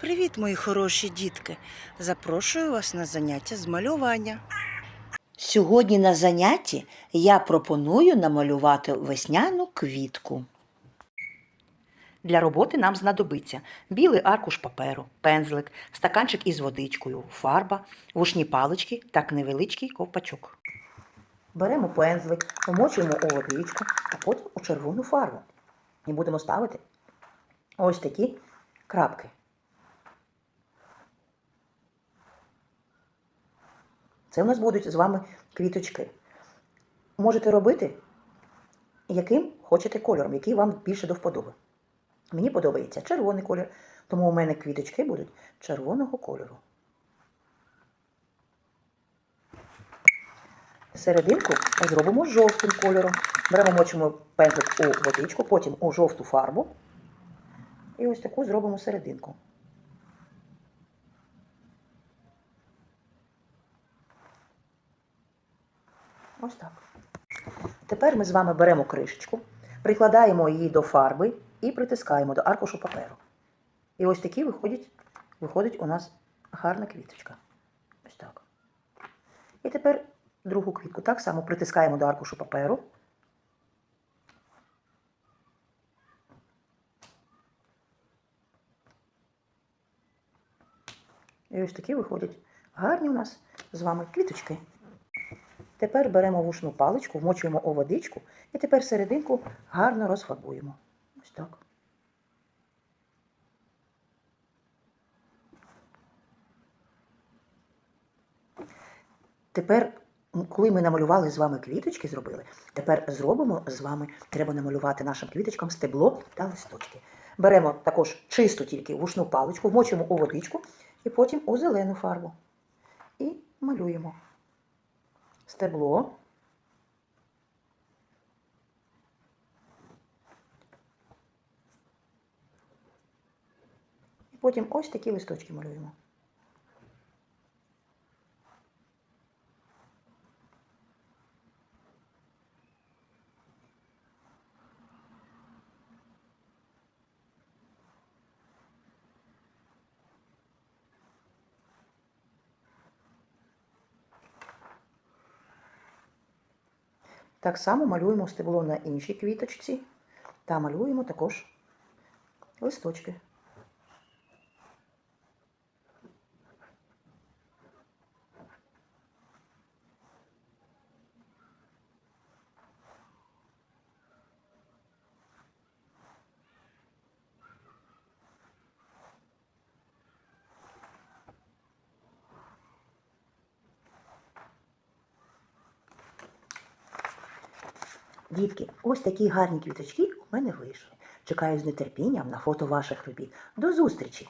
Привіт, мої хороші дітки! Запрошую вас на заняття з малювання. Сьогодні на занятті я пропоную намалювати весняну квітку. Для роботи нам знадобиться білий аркуш паперу, пензлик, стаканчик із водичкою, фарба, вушні палички та невеличкий ковпачок. Беремо пензлик, вмочуємо у водичку, а потім у червону фарбу. І будемо ставити ось такі крапки. Це у нас будуть з вами квіточки. Можете робити, яким хочете кольором, який вам більше до вподоби. Мені подобається червоний колір, тому у мене квіточки будуть червоного кольору. Серединку зробимо жовтим кольором. Беремо мочимо пензлик у водичку, потім у жовту фарбу. І ось таку зробимо серединку. Ось так. Тепер ми з вами беремо кришечку, прикладаємо її до фарби і притискаємо до аркушу паперу. І ось такі виходить, виходить у нас гарна квіточка. Ось так. І тепер другу квітку так само притискаємо до аркушу паперу. І ось такі виходять гарні у нас з вами квіточки. Тепер беремо вушну паличку, вмочуємо у водичку і тепер серединку гарно розфарбуємо. Ось так. Тепер, коли ми намалювали з вами квіточки, зробили, тепер зробимо з вами, треба намалювати нашим квіточкам стебло та листочки. Беремо також чисту тільки вушну паличку, вмочуємо у водичку і потім у зелену фарбу. І малюємо стебло. І потім ось такі листочки малюємо. Так само малюємо стебло на іншій квіточці та малюємо також листочки. Дітки, ось такі гарні квіточки у мене вийшли. Чекаю з нетерпінням на фото ваших робіт. До зустрічі!